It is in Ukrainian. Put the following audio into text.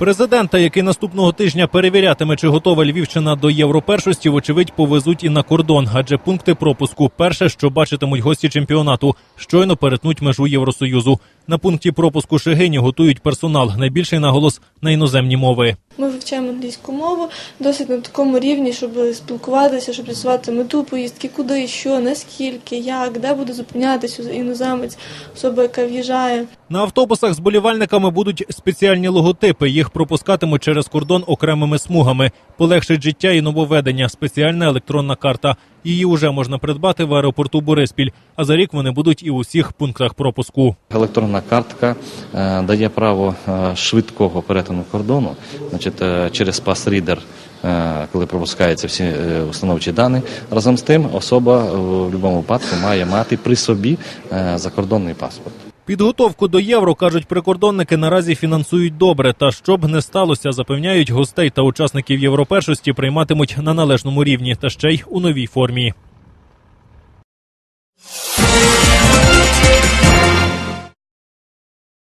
Президента, який наступного тижня перевірятиме, чи готова Львівщина до європершості, вочевидь, повезуть і на кордон, адже пункти пропуску перше, що бачитимуть гості чемпіонату, щойно перетнуть межу Євросоюзу. На пункті пропуску Шегині готують персонал. Найбільший наголос на іноземні мови. Ми вивчаємо англійську мову досить на такому рівні, щоб спілкуватися, щоб з'ясувати мету поїздки, куди, що, наскільки, як, де буде зупинятися іноземець, особа, яка в'їжджає. На автобусах з болівальниками будуть спеціальні логотипи. Їх пропускатимуть через кордон окремими смугами. Полегшить життя і нововведення. Спеціальна електронна карта. Її вже можна придбати в аеропорту Бориспіль. А за рік вони будуть і у всіх пунктах пропуску. Електронна картка е, дає право е, швидкого перетину кордону, значить, е, через пас-рідер, коли пропускаються всі установчі дані. Разом з тим, особа в будь-якому випадку має мати при собі закордонний паспорт. Підготовку до євро кажуть прикордонники наразі фінансують добре. Та щоб не сталося, запевняють гостей та учасників європершості прийматимуть на належному рівні та ще й у новій формі.